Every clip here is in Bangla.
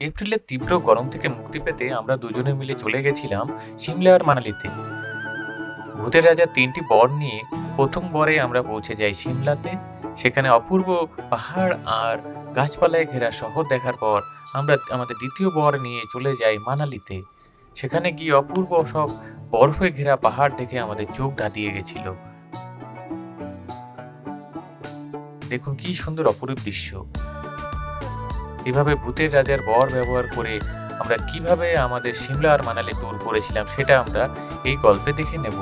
এপ্রিলের তীব্র গরম থেকে মুক্তি পেতে আমরা দুজনে মিলে চলে গেছিলাম সিমলা আর মানালিতে। ভূতের রাজার তিনটি বর নিয়ে প্রথম বরে আমরা পৌঁছে যাই সিমলাতে। সেখানে অপূর্ব পাহাড় আর গাছপালায় ঘেরা শহর দেখার পর আমরা আমাদের দ্বিতীয় বর নিয়ে চলে যাই মানালিতে। সেখানে গিয়ে অপূর্ব সব বরফে ঘেরা পাহাড় দেখে আমাদের চোখ ধাঁধিয়ে গেছিল। দেখুন কি সুন্দর অপরূপ দৃশ্য। এভাবে ভূতের রাজার বর ব্যবহার করে আমরা কীভাবে আমাদের সিমলা আর মানালি ট্যুর করেছিলাম সেটা আমরা এই গল্পে দেখে নেব।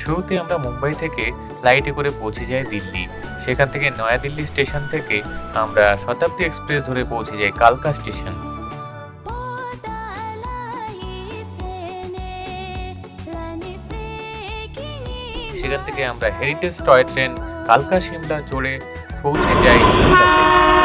শুরুতে আমরা মুম্বাই থেকে ফ্লাইটে করে পৌঁছে যাই দিল্লি। সেখান থেকে নয়াদিল্লি স্টেশন থেকে আমরা শতাব্দী এক্সপ্রেস ধরে পৌঁছে যাই কালকা স্টেশন। সেখান থেকে আমরা হেরিটেজ টয় ট্রেন কালকা সিমলা চড়ে পৌঁছে যাই সিমলাতে।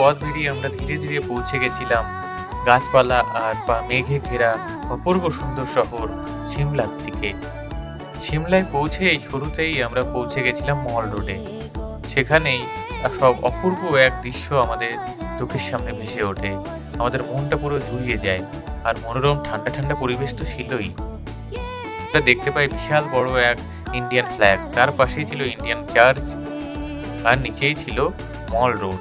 পথ বেরিয়ে আমরা ধীরে ধীরে পৌঁছে গেছিলাম। গাছপালা আর বা মেঘে ঘেরা অপূর্ব সুন্দর শহর সিমলার দিকে। সিমলায় পৌঁছে শুরুতেই আমরা পৌঁছে গেছিলাম মল রোডে। সেখানেই সব অপূর্ব এক দৃশ্য আমাদের চোখের সামনে ভেসে ওঠে। আমাদের মনটা পুরো জুড়িয়ে যায় আর মনোরম ঠান্ডা ঠান্ডা পরিবেশ তো ছিলই। আমরা দেখতে পাই বিশাল বড় এক ইন্ডিয়ান ফ্ল্যাগ। তার পাশেই ছিল ইন্ডিয়ান চার্চ আর নিচেই ছিল মল রোড।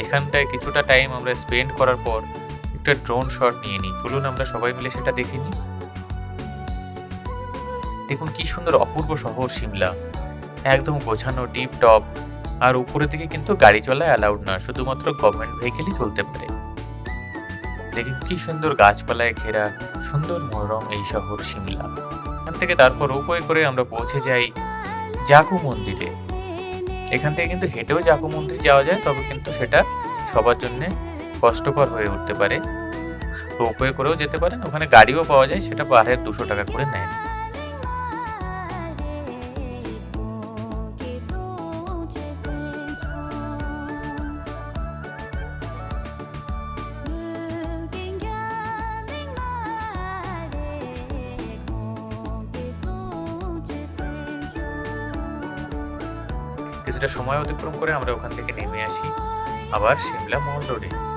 এখানটায় কিছুটা টাইম আমরা স্পেন্ড করার পর একটা ড্রোন শট নিয়ে নিই। চলুন আমরা সবাই মিলে সেটা দেখে নিই। দেখুন কি সুন্দর অপূর্ব শহর সিমলা। একদম গোছানো ডিপ টপ আর উপরের দিকে কিন্তু গাড়ি চলা অ্যালাউড না শুধুমাত্র গভর্নমেন্ট ভেহিকেলই চলতে পারে। দেখুন কি সুন্দর গাছপালায় ঘেরা, সুন্দর মনোরম এই শহর সিমলা। এখান থেকে তারপর উপরে করে আমরা পৌঁছে যাই জাকু মন্দিরে। এখান থেকে কিন্তু হেঁটেও জাকু মন্দির যাওয়া যায়, তবে কিন্তু সেটা সবার জন্যে কষ্টকর হয়ে উঠতে পারে। রোপওয়ে করেও যেতে পারেন, ওখানে গাড়িও পাওয়া যায়, সেটা পার দুশো টাকা করে নেয়। কিছুটা সময় অতিক্রম করে আমরা ওখান থেকে নেমে আসি। আবার শিমলা মহল রোডে।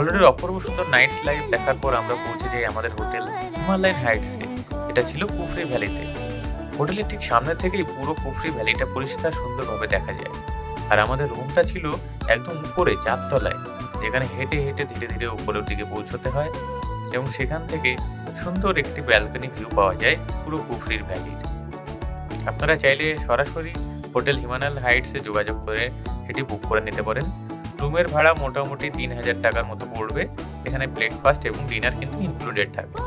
মল রোডের অপূর্ব সুন্দর নাইট লাইফ দেখার পর আমরা পৌঁছে যাই আমাদের হোটেল হিমালয়ান হাইটসে। এটা ছিল কুফরি ভ্যালিতে। হোটেলের ঠিক সামনে থেকেই পুরো কুফরি ভ্যালিটা পরিষ্কার সুন্দরভাবে দেখা যায়। আর আমাদের রুমটা ছিল একদম উপরে, চারতলায়, যেখানে হেঁটে হেঁটে ধীরে ধীরে উপরের দিকে পৌঁছতে হয় এবং সেখান থেকে সুন্দর একটি ব্যালকনি ভিউ পাওয়া যায় পুরো কুফরির ভ্যালির। আপনারা চাইলে সরাসরি হোটেল হিমালয়ান হাইটসে যোগাযোগ করে সেটি বুক করে নিতে পারেন। রুমের ভাড়া মোটামুটি তিন হাজার টাকার মতো পড়বে। এখানে ব্রেকফাস্ট এবং ডিনার কিন্তু ইনক্লুডেড থাকবে।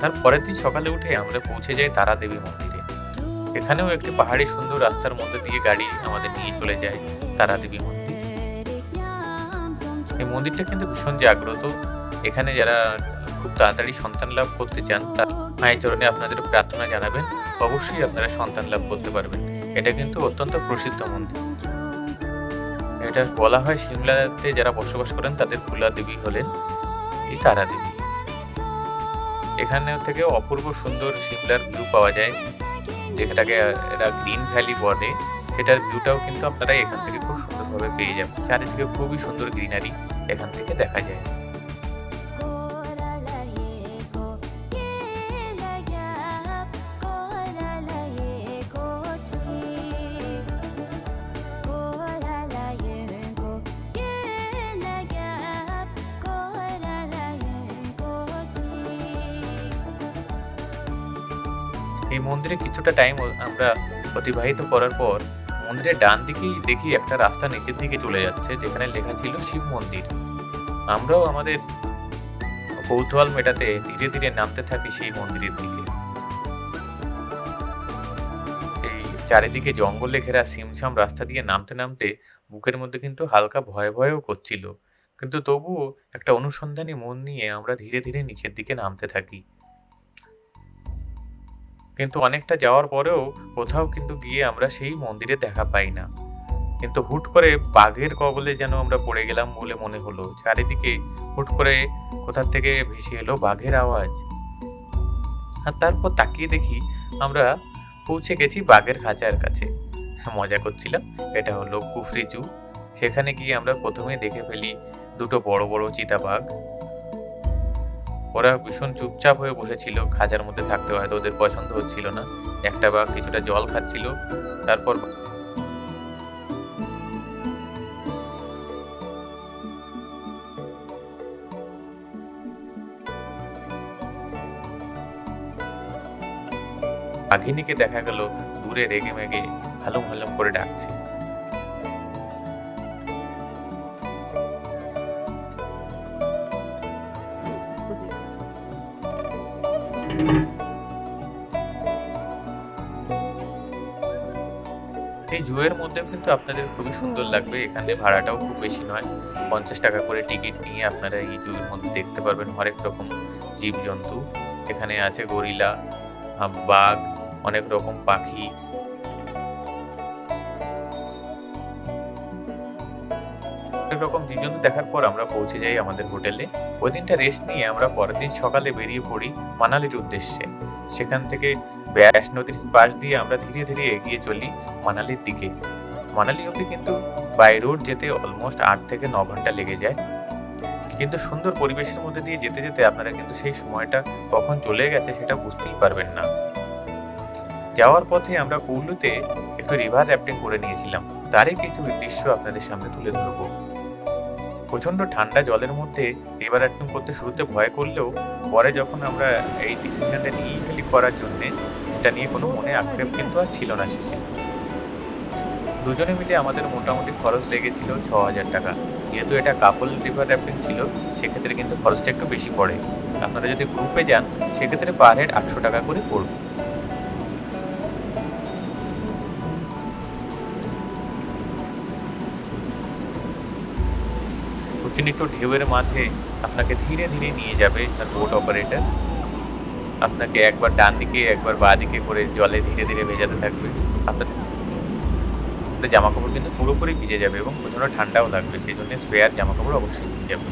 তার পরের দিন সকালে উঠে আমরা পৌঁছে যাই তারা দেবী মন্দিরে। এখানেও একটি পাহাড়ি সুন্দর রাস্তার মধ্যে দিয়ে গাড়ি আমাদের নিয়ে চলে যায় তারা দেবী মন্দির। এই মন্দিরটা কিন্তু ভীষণ জাগ্রত। এখানে যারা খুব তাড়াতাড়ি সন্তান লাভ করতে চান, তার মায়ের চরণে আপনাদের প্রার্থনা জানাবেন। অবশ্যই আপনারা সন্তান লাভ করতে পারবেন। এটা কিন্তু অত্যন্ত প্রসিদ্ধ মন্দির। এটা বলা হয় সিমলাতে যারা বসবাস করেন, তাদের কুলা দেবী হলেন এই তারা দেবী। এখানে থেকে অপূর্ব সুন্দর সিমলার ভিউ পাওয়া যায়। যেটাকে এরা গ্রিন ভ্যালি বলে। সেটার ভিউটাও কিন্তু আপনারা এখান থেকে খুব সুন্দরভাবে পেয়ে যাবেন। চারিদিকে খুবই সুন্দর গ্রিনারি এখান থেকে দেখা যায়। কিছুটা টাইম আমরা অতিবাহিত করার পর মন্দিরের ডান দিকেই দেখি একটা রাস্তা নিচের দিকে চলে যাচ্ছে, যেখানে লেখা ছিল শিব মন্দির। আমরাও আমাদের কৌতূহল মেটাতে ধীরে ধীরে নামতে থাকি সেই মন্দিরের দিকে। এই চারিদিকে জঙ্গলে ঘেরা সিমসাম রাস্তা দিয়ে নামতে নামতে বুকের মধ্যে কিন্তু হালকা ভয় ভয়ও করছিল। কিন্তু তবুও একটা অনুসন্ধানী মন নিয়ে আমরা ধীরে ধীরে নিচের দিকে নামতে থাকি। কিন্তু অনেকটা যাওয়ার পরেও কোথাও কিন্তু গিয়ে আমরা সেই মন্দিরে দেখা পাই না। কিন্তু হুট করে বাঘের কবলে যেন আমরা পড়ে গেলাম বলে মনে হলো। চারিদিকে হুট করে কোথার থেকে ভেসে এলো বাঘের আওয়াজ। আর তারপর তাকিয়ে দেখি আমরা পৌঁছে গেছি বাঘের খাঁচার কাছে। মজা করছিলাম, এটা হলো কুফরি জু। সেখানে গিয়ে আমরা প্রথমে দেখে ফেলি দুটো বড় বড় চিতাবাঘ। ওরা ভীষণ চুপচাপ হয়ে বসেছিল। খাঁচার মধ্যে থাকতে হয়তো ওদের পছন্দ হচ্ছিল না। একটা বাঘ কিছুটা জল খাচ্ছিল। তারপর বাঘিনীকে দেখা গেল, দূরে রেগে মেগে হালুম হালুম করে ডাকছে। এই জুয়ের মধ্যে কিন্তু আপনাদের খুবই সুন্দর লাগবে। এখানে ভাড়াটাও খুব বেশি নয়। পঞ্চাশ টাকা করে টিকিট নিয়ে আপনারা এই জুয়ের মধ্যে দেখতে পারবেন হরেক রকম জীবজন্তু। এখানে আছে গরিলা বাঘ, অনেক রকম পাখি। অনেক রকম জীবজন্তু দেখার পর আমরা পৌঁছে যাই আমাদের হোটেলে। ওই দিনটা রেস্ট নিয়ে আমরা পরের দিন সকালে বেরিয়ে পড়ি মানালির উদ্দেশ্যে। সেখান থেকে ব্যাস নদীর পাশ দিয়ে আমরা ধীরে ধীরে এগিয়ে চলি মানালির দিকে। মানালি অব্দি কিন্তু বাই রোড যেতে অলমোস্ট আট থেকে ন ঘণ্টা লেগে যায়। কিন্তু সুন্দর পরিবেশের মধ্যে দিয়ে যেতে যেতে আপনারা কিন্তু সেই সময়টা কখন চলে গেছে সেটা বুঝতেই পারবেন না। যাওয়ার পথে আমরা কুল্লুতে একটু রিভার র্যাফটিং করে নিয়েছিলাম। তারই কিছু দৃশ্য আপনাদের সামনে তুলে ধরবো। প্রচণ্ড ঠান্ডা জলের মধ্যে রিভার র্যাফটিং করতে শুরুতে ভয় করলেও পরে যখন আমরা এই ডিসিশনটা নিয়েই ফেলি করার জন্য, এটা নিয়ে কোনো মনে আক্ষেপ কিন্তু আর ছিল না শেষে। দুজনে মিলে আমাদের মোটামুটি খরচ লেগেছিল ছ হাজার টাকা। যেহেতু এটা কাপল রিভার র্যাফটিং ছিল, সেক্ষেত্রে কিন্তু খরচটা একটু বেশি পড়ে। আপনারা যদি গ্রুপে যান, সেক্ষেত্রে পার হেড আটশো টাকা করে পড়বে। প্রচলিত ঢেউয়ের মাঝে আপনাকে ধীরে ধীরে নিয়ে যাবে তার বোট অপারেটর আপনাকে একবার ডান দিকে, একবার বা দিকে করে জলে ধীরে ধীরে ভেজাতে থাকবে। আপনার জামা কাপড় কিন্তু পুরোপুরি ভিজে যাবে এবং প্রচণ্ড ঠান্ডাও লাগবে, সেই জন্য স্পেয়ার জামা কাপড় অবশ্যই নিয়ে যাবে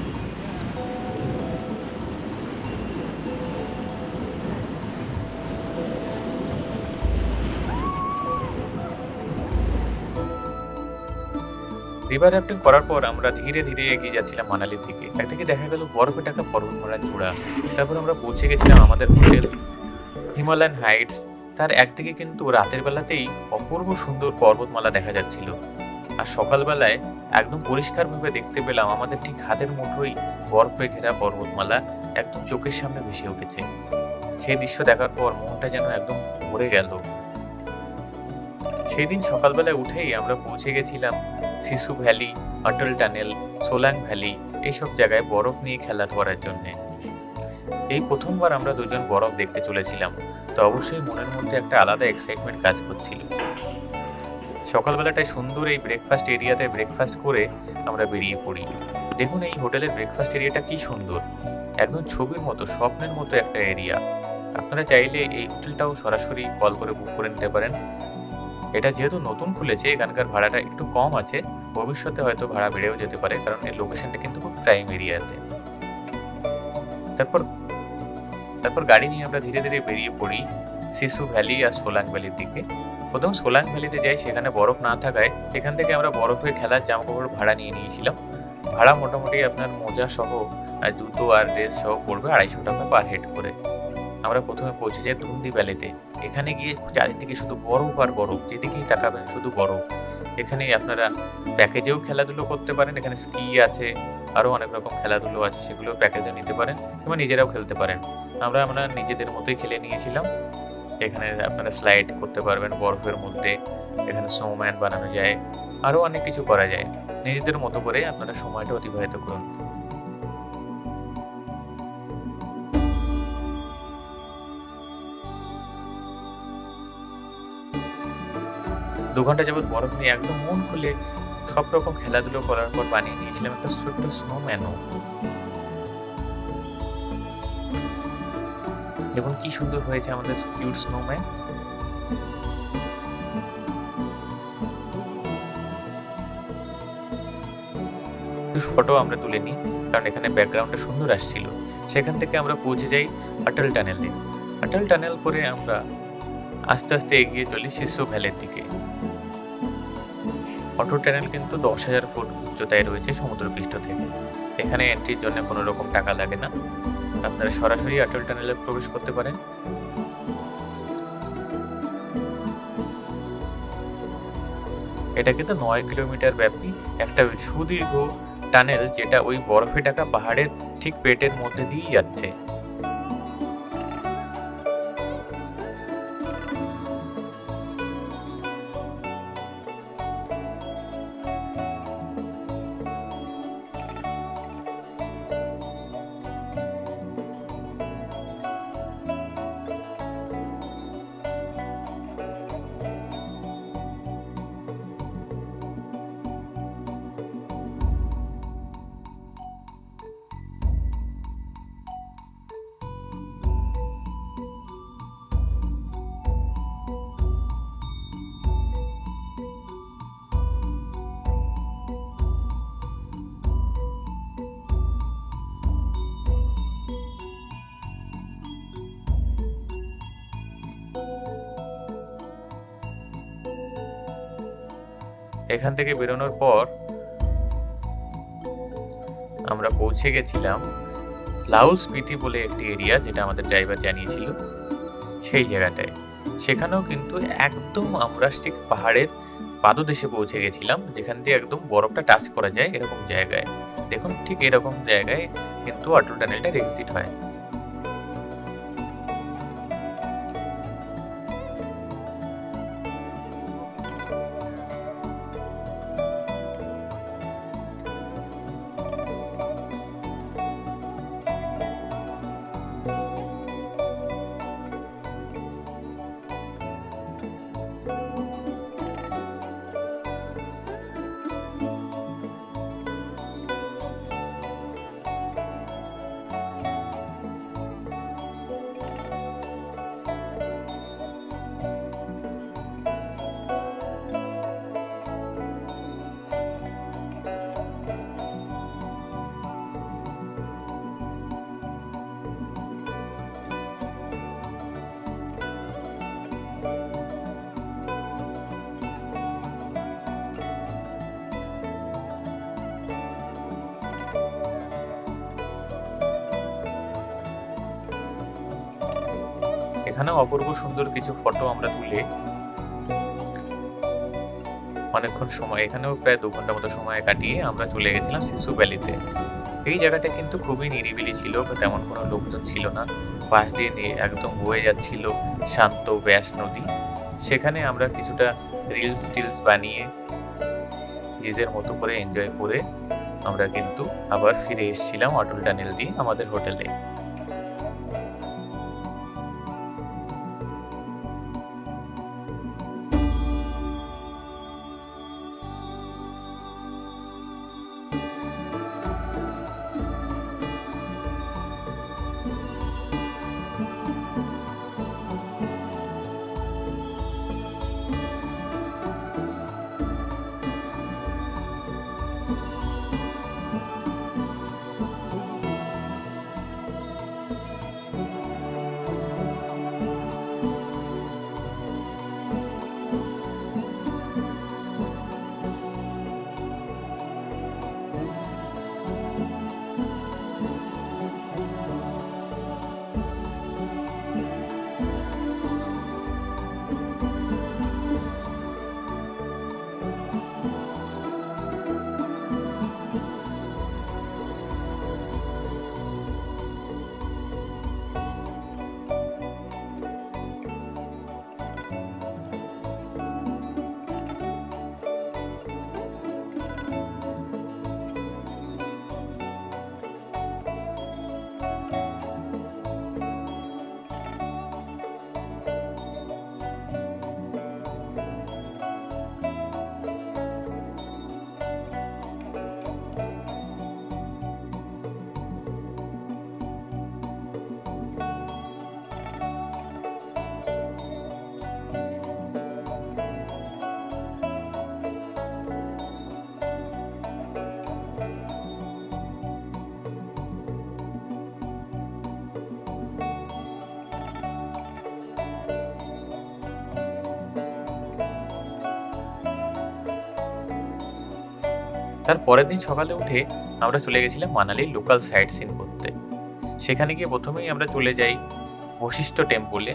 রিভার রাফটিং করার পর আমরা ধীরে ধীরে এগিয়ে যাচ্ছিলাম মানালির দিকে। একদিকে দেখা গেল বরফে ঢাকা পর্বতমালার চূড়া তারপর আমরা পৌঁছে গেছিলাম আমাদের হোটেল হিমালয়ান হাইটস। তার একদিকে কিন্তু রাতের বেলাতেই অপূর্ব সুন্দর পর্বতমালা দেখা যাচ্ছিল। আর সকালবেলায় একদম পরিষ্কারভাবে দেখতে পেলাম আমাদের ঠিক হাতের মুঠোই বরফে ঘেরা পর্বতমালা একদম চোখের সামনে ভেসে উঠেছে। সেই দৃশ্য দেখার পর মনটা যেন একদম ভরে গেল। সেদিন সকালবেলায় উঠেই আমরা পৌঁছে গেছিলাম Sissu valley Atal tunnel Solang valley এইসব জায়গায় বরফ নিয়ে খেলা করার জন্যে। এই প্রথমবার আমরা দুজন বরফ দেখতে চলেছিলাম, তো অবশ্যই মনের মধ্যে একটা আলাদা এক্সাইটমেন্ট কাজ করছিল। সকালবেলাটায় সুন্দর এই ব্রেকফাস্ট এরিয়াতে ব্রেকফাস্ট করে আমরা বেরিয়ে পড়ি। দেখুন এই হোটেলের ব্রেকফাস্ট এরিয়াটা কি সুন্দর। একদম ছবির মতো, স্বপ্নের মতো একটা এরিয়া আপনারা চাইলে এই হোটেলটাও সরাসরি কল করে বুক করে নিতে পারেন। এটা যেহেতু নতুন খুলেছে এখানকার ভাড়াটা একটু কম আছে, ভবিষ্যতে হয়তো ভাড়া বেড়েও যেতে পারে, কারণ এর লোকেশনটা কিন্তু খুব প্রাইম এরিয়াতে তারপর তারপর গাড়ি নিয়ে আমরা ধীরে ধীরে বেরিয়ে পড়ি শিশু ভ্যালি আর সোলাং ভ্যালির দিকে। প্রথম সোলাং ভ্যালিতে যাই, সেখানে বরফ না থাকায় সেখান থেকে আমরা বরফে খেলার জামা কাপড় ভাড়া নিয়ে নিয়েছিলাম। ভাড়া মোটামুটি আপনার মোজা সহ জুতো আর ড্রেস সহ পড়বে আড়াইশো টাকা পার হেড করে। আমরা প্রথমে পৌঁছে যাই ধুন্দি ভ্যালিতে এখানে গিয়ে চারিদিকে শুধু বরফ আর বরফ, যেদিকেই তাকাবেন শুধু বরফ এখানে আপনারা প্যাকেজেও খেলাধুলো করতে পারেন, এখানে স্কি আছে, আরও অনেক রকম খেলাধুলো আছে, সেগুলো প্যাকেজে নিতে পারেন কিংবা নিজেরাও খেলতে পারেন আমরা আমরা নিজেদের মতোই খেলে নিয়েছিলাম এখানে আপনারা স্লাইড করতে পারবেন বরফের মধ্যে। এখানে স্নোম্যান বানানো যায়। আরও অনেক কিছু করা যায়। নিজেদের মতো করে আপনারা সময়টা অতিবাহিত করুন। ২ ঘণ্টা যাবৎ বরফ নিয়ে একদম মন খুলে সব রকম খেলাধুলো করার পর বানিয়ে নিয়েছিলাম একটা ছোট্ট স্নোম্যানও। দেখুন কি সুন্দর হয়েছে আমাদের কিউট স্নোম্যান। ফটো আমরা তুলে নিই কারণ এখানে ব্যাকগ্রাউন্ডটা সুন্দর আসছিল। সেখান থেকে আমরা পৌঁছে যাই অটল টানেলে। অটল টানেল করে আমরা আস্তে, আস্তে এগিয়ে চলি সিসু ভ্যালের দিকে। অটল টানেল কিন্তু ১০,০০০ ফুট উচ্চতায় রয়েছে সমুদ্রপৃষ্ঠ থেকে। এখানে এন্ট্রির জন্য কোনো রকম টাকা লাগে না। আপনারা সরাসরি অটল টানেলে প্রবেশ করতে পারেন। এটা কিন্তু নয় কিলোমিটার ব্যাপী একটা সুদীর্ঘ টানেল যেটা ওই বরফে ঢাকা পাহাড়ের ঠিক পেটের মধ্যে দিয়েই যাচ্ছে। এখান থেকে বেরোনোর পর আমরা পৌঁছে গেছিলাম লাউল স্পিতি বলে একটি এরিয়া যেটা আমাদের ড্রাইভার জানিয়েছিল সেই জায়গাটায়। সেখানেও কিন্তু একদম আমরা ঠিক পাহাড়ের পাদদেশে পৌঁছে গেছিলাম, যেখান দিয়ে একদম বরফটা টাচ করা যায় এরকম জায়গায়। দেখুন ঠিক এরকম জায়গায় কিন্তু অটল টানেলটার এক্সিট হয়। এখানেও অপূর্ব সুন্দর কিছু ফটো আমরা তুলে অনেকক্ষণ সময়, এখানেও প্রায় দু ঘণ্টা মতো সময় কাটিয়ে আমরা চলে গেছিলাম শিশু ভ্যালিতে এই জায়গাটা কিন্তু খুবই নিরিবিলি ছিল, তেমন কোনো লোকজন ছিল না। পাশ দিয়ে নিয়ে একদম বয়ে যাচ্ছিল শান্ত ব্যাস নদী। সেখানে আমরা কিছুটা রিলস টিলস বানিয়ে নিজেদের মতো করে এনজয় করে আমরা কিন্তু আবার ফিরে এসেছিলাম অটল টানেল দিয়ে আমাদের হোটেলে তার পরের দিন সকালে উঠে আমরা চলে গেছিলাম মানালির লোকাল সাইট সিন করতে। সেখানে গিয়ে প্রথমেই আমরা চলে যাই বশিষ্ঠ টেম্পলে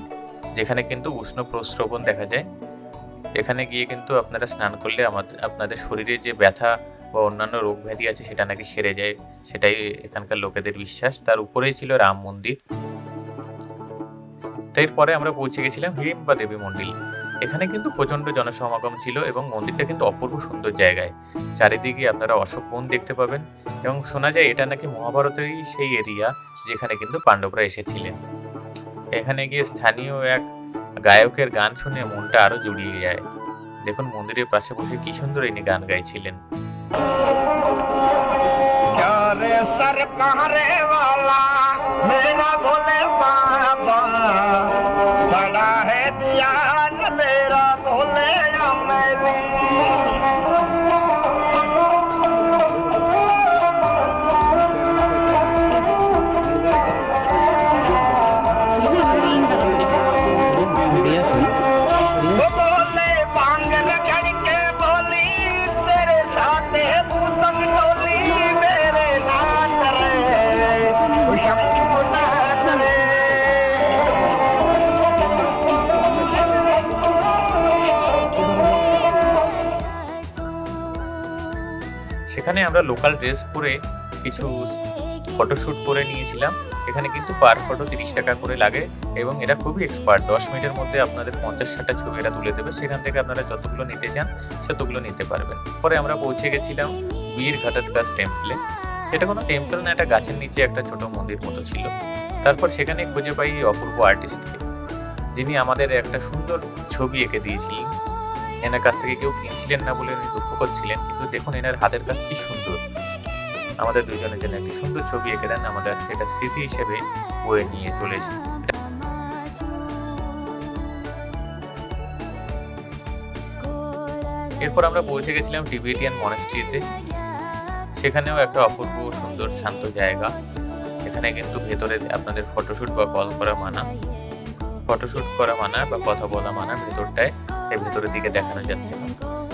যেখানে কিন্তু উষ্ণ প্রস্রবণ দেখা যায়। এখানে গিয়ে কিন্তু আপনারা স্নান করলে আমাদের আপনাদের শরীরে যে ব্যথা বা অন্যান্য রোগ ব্যাধি আছে সেটা নাকি সেরে যায়, সেটাই এখানকার লোকেদের বিশ্বাস। তার উপরেই ছিল রাম মন্দির। তো এরপরে আমরা পৌঁছে গেছিলাম হিড়িম্বা দেবী মন্দির। এখানে কিন্তু প্রচন্ড জনসমাগম ছিল এবং মন্দিরটা কিন্তু অপূর্ব সুন্দর জায়গায় চারিদিকে আপনারা অশোক বন দেখতে পাবেন এবং শোনা যায় এটা নাকি মহাভারতেরই সেই এরিয়া যেখানে কিন্তু পাণ্ডবরা এসেছিলেন এখানে গিয়ে স্থানীয় এক গায়কের গান শুনে মনটা আরো জুড়িয়ে যায় দেখুন মন্দিরের পাশে বসে কি সুন্দর ইনি গান গাইছিলেন प्यारे सर कहरे वाला मेरा भोले बाबा बड़ा है ध्यान আমরা লোকাল ড্রেস পরে কিছু ফটোশ্যুট করে নিয়েছিলাম। এখানে কিন্তু পার ফটো তিরিশ টাকা করে লাগে এবং এরা খুবই এক্সপার্ট দশ মিনিটের মধ্যে আপনাদের পঞ্চাশ ষাটটা ছবি এরা তুলে দেবে। সেখান থেকে আপনারা যতগুলো নিতে চান ততগুলো নিতে পারবেন। পরে আমরা পৌঁছে গেছিলাম বীর ঘাটাতকাস টেম্পলে এটা কোনো টেম্পল না একটা গাছের নিচে একটা ছোট মন্দির মতো ছিল। তারপর সেখানে খুঁজে পাই অপূর্ব আর্টিস্টকে যিনি আমাদের একটা সুন্দর ছবি এঁকে দিয়েছিলেন। এনার কাছ থেকে কেউ কিনছিলেন না বলে উনি দুঃখ করছিলেন, কিন্তু দেখুন এনার হাতের কাজ কি সুন্দর। আমাদের দুজনের জন্য একটি সুন্দর ছবি এঁকে দেন, আমাদের সেটা স্মৃতি হিসেবে বয়ে নিয়ে চলে এসে এরপর আমরা পৌঁছে গেছিলাম টিবেটিয়ান মনেস্ট্রিতে। সেখানেও একটা অপূর্ব, সুন্দর, শান্ত জায়গা। এখানে কিন্তু ভেতরে আপনাদের ফটোশুট বা কল করা মানা। ফটোশুট করা মানা বা কথা বলা মানা ভেতরটায়। এই ভেতরের দিকে দেখানো যাচ্ছে না।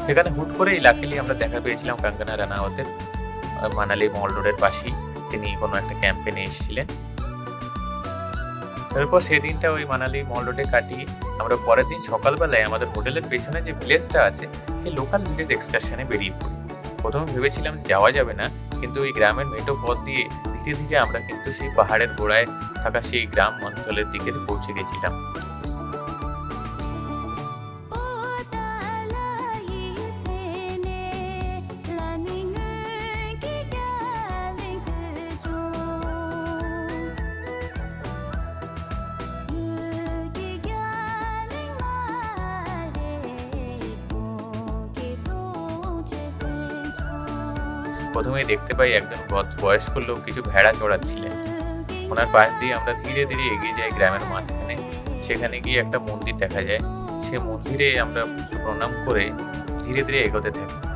সেখানে হুট করেই লাকিলি আমরা দেখা পেয়েছিলাম কাঙ্গনা রানাওয়াতের মানালি মল রোডের পাশেই। তিনি কোনো একটা ক্যাম্পেনে এসেছিলেন। তারপর সেদিনটা ওই মানালি মল রোডে কাটিয়ে আমরা পরের দিন সকালবেলায় আমাদের হোটেলের পেছনে যে ভিলেজটা আছে, সেই লোকাল ভিলেজ এক্সকারশনে বেরিয়ে পড়ি। প্রথমে ভেবেছিলাম যাওয়া যাবে না, কিন্তু ওই গ্রামের মেটো পথ দিয়ে ধীরে ধীরে আমরা কিন্তু সেই পাহাড়ের গোড়ায় থাকা সেই গ্রাম অঞ্চলের দিকে পৌঁছে গেছিলাম। দেখতে পাই একজন বয়স্ক লোক কিছু ভেড়া চড়াচ্ছিলেন। ওনার পাশ দিয়ে আমরা ধীরে ধীরে এগিয়ে যাই গ্রামের মাঝখানে। সেখানে গিয়ে একটা মন্দির দেখা যায়। সে মন্দিরে আমরা প্রণাম করে ধীরে ধীরে এগোতে থাকি।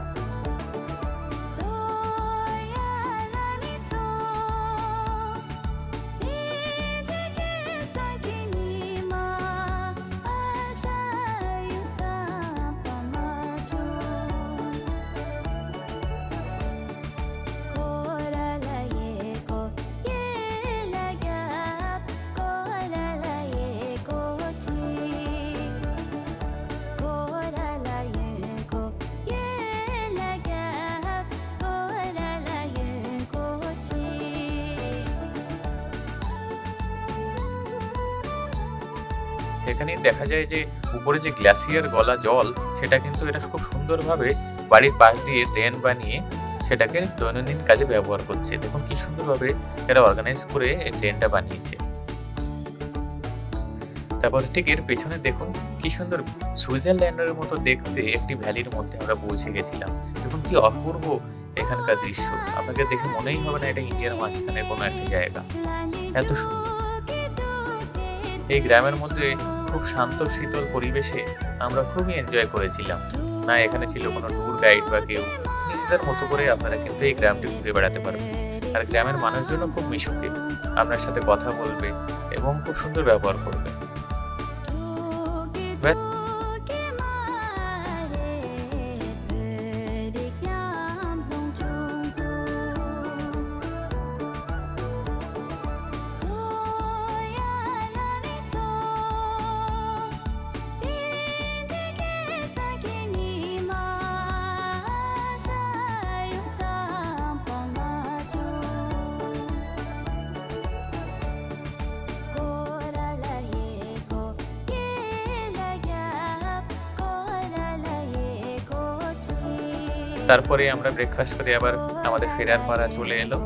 যায় যে উপরে যে গ্লাসিয়ার গলা জল, সেটা কিন্তু এটা খুব সুন্দরভাবে বাড়ির পাশ দিয়ে ড্রেন বানিয়ে সেটাকে দৈনন্দিন কাজে ব্যবহার করছে। দেখুন কি সুন্দরভাবে এরা অর্গানাইজ করে এই ড্রেনটা বানিয়েছে। তারপর ঠিক এর পেছনে দেখুন কি সুন্দর সুইজারল্যান্ডের মতো দেখতে একটি ভ্যালির মধ্যে আমরা পৌঁছে গেছিলাম। দেখুন কি অপূর্ব এখানকার দৃশ্য। আপনাকে দেখে মনেই হবে না এটা ইন্ডিয়ার মাঝখানে কোনো একটা জায়গা। এত সুন্দর। এই গ্রামের মধ্যে খুব শান্ত, শীতল পরিবেশে আমরা খুবই এনজয় করেছিলাম। না, এখানে ছিল কোনো ট্যুর গাইড বা কেউ। নিজেদের মতো করে আপনারা কিন্তু এই গ্রামটি ঘুরে বেড়াতে পারবেন। আর গ্রামের মানুষজনও খুব মিশুকে। আপনার সাথে কথা বলবে এবং খুব সুন্দর ব্যবহার করবে। তারপরে আমরা ব্রেকফাস্ট করে আবার আমাদের ফেরার পাড়া চলে এলো।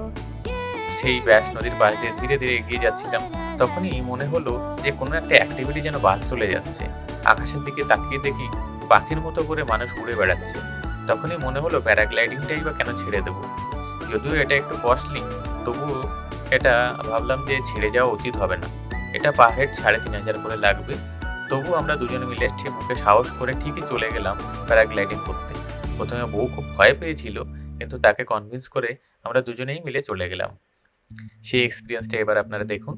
সেই ব্যাস নদীর পাশ দিয়ে ধীরে, ধীরে এগিয়ে যাচ্ছিলাম। তখনই মনে হলো যে কোনো একটা অ্যাক্টিভিটি যেন বাদ চলে যাচ্ছে। আকাশের দিকে তাকিয়ে দেখি পাখির মতো করে মানুষ উড়ে বেড়াচ্ছে। তখনই মনে হলো প্যারাগ্লাইডিংটাই বা কেন ছেড়ে দেবো যদিও এটা একটু কস্টলি তবুও এটা ভাবলাম যে ছেড়ে যাওয়া উচিত হবে না। এটা পার হেড ৩৫০০ করে লাগবে। তবুও আমরা দুজনে মিলে সে মুখে সাহস করে ঠিকই চলে গেলাম প্যারাগ্লাইডিং করতে। ১ম এ বউ খুব ভয় পেয়েছিল, কিন্তু তাকে কনভিন্স করে আমরা দুজনেই মিলে চলে গেলাম। সেই এক্সপিরিয়েন্সটা এবার আপনারা দেখুন।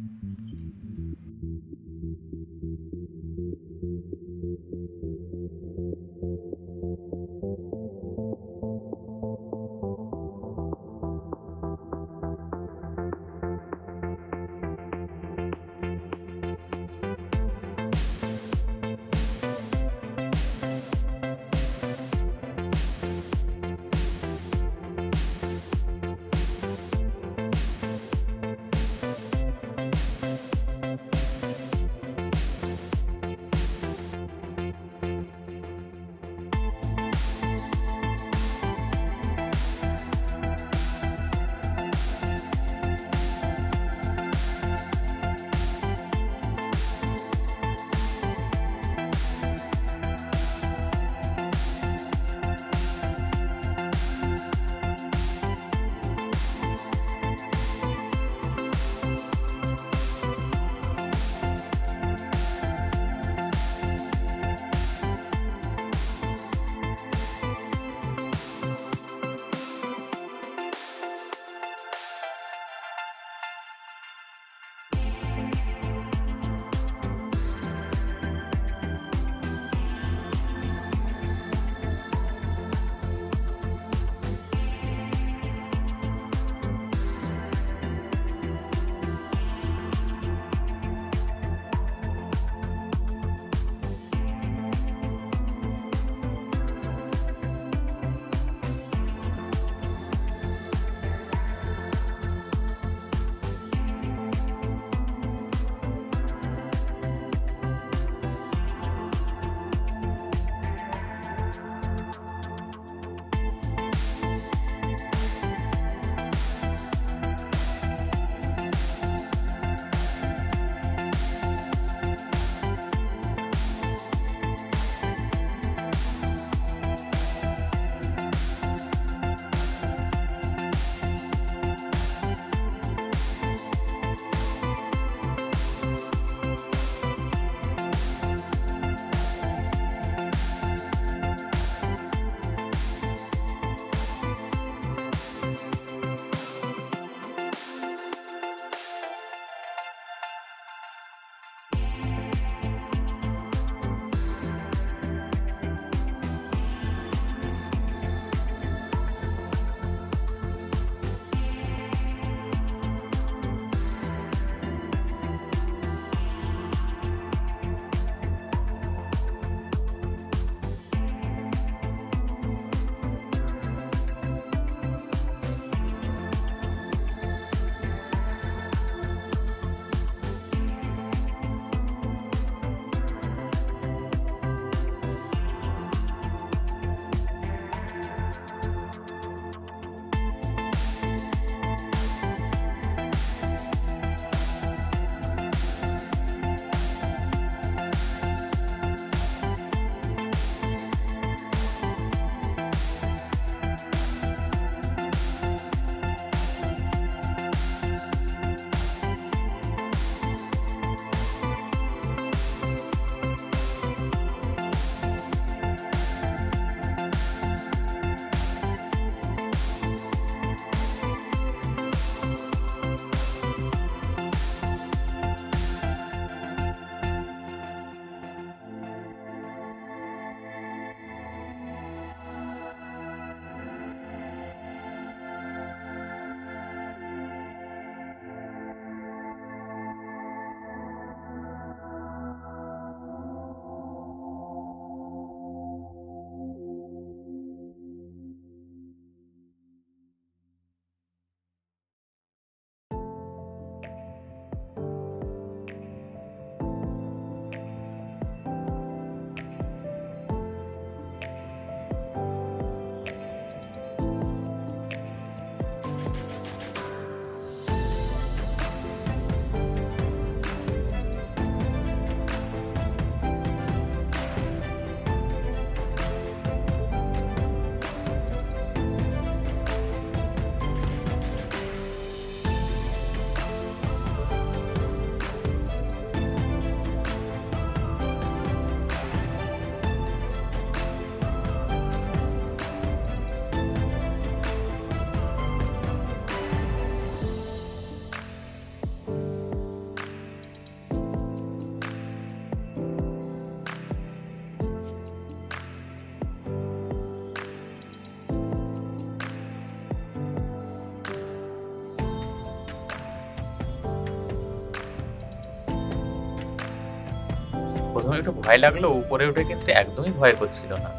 ভয় লাগলেও উপরে উঠে কিন্তু একদমই ভয় করছিল না।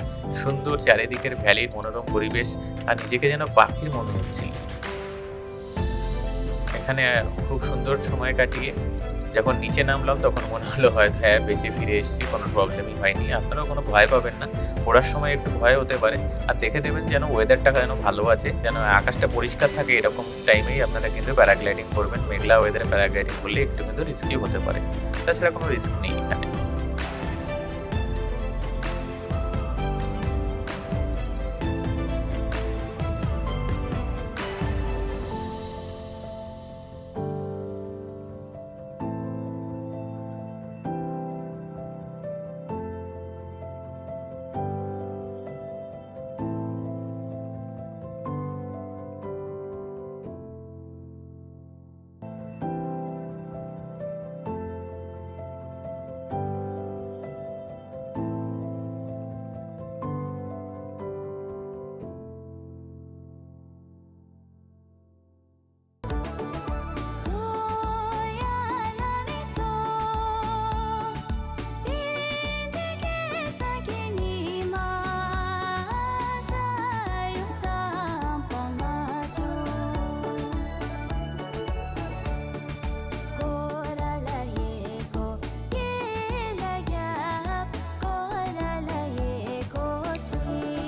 সুন্দর চারিদিকের ভ্যালির মনোরম পরিবেশ আর নিজেকে যেন পাখির মনে হচ্ছিল এখানে খুব সুন্দর সময় কাটিয়ে যখন নিচে নামলাম তখন মনে হলো, হয়তো হ্যাঁ বেঁচে ফিরে এসেছি, কোনো প্রবলেমই হয়নি। আপনারাও কোনো ভয় পাবেন না। পড়ার সময় একটু ভয় হতে পারে। আর দেখে দেবেন যেন ওয়েদারটা যেন ভালো আছে, যেন আকাশটা পরিষ্কার থাকে এরকম টাইমেই আপনারা কিন্তু প্যারাগ্লাইডিং করবেন। মেঘলা ওয়েদারে প্যারাগ্লাইডিং করলে একটু কিন্তু রিস্কি হতে পারে। তাছাড়া কোনো রিস্ক নেই এখানে।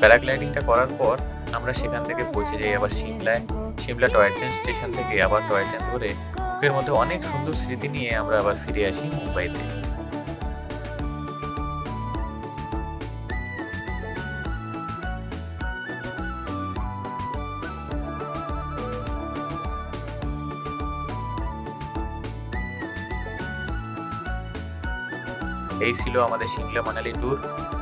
প্যারাগ্লাইডিংটা করার পর আমরা সেখান থেকে পৌঁছে যাই আবার সিমলায়। সিমলা টয় ট্রেন স্টেশন থেকে আবার টয় ট্রেন ধরে বুকের মধ্যে অনেক সুন্দর স্মৃতি নিয়ে আমরা আবার ফিরে আসি মুম্বাইতে। ছিল আমাদের সিমলা মানালি ট্যুর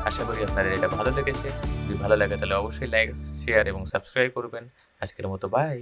আশা করি আপনাদের এটা ভালো লেগেছে। যদি ভালো লাগে তাহলে অবশ্যই লাইক শেয়ার এবং সাবস্ক্রাইব করবেন। আজকের মতো বাই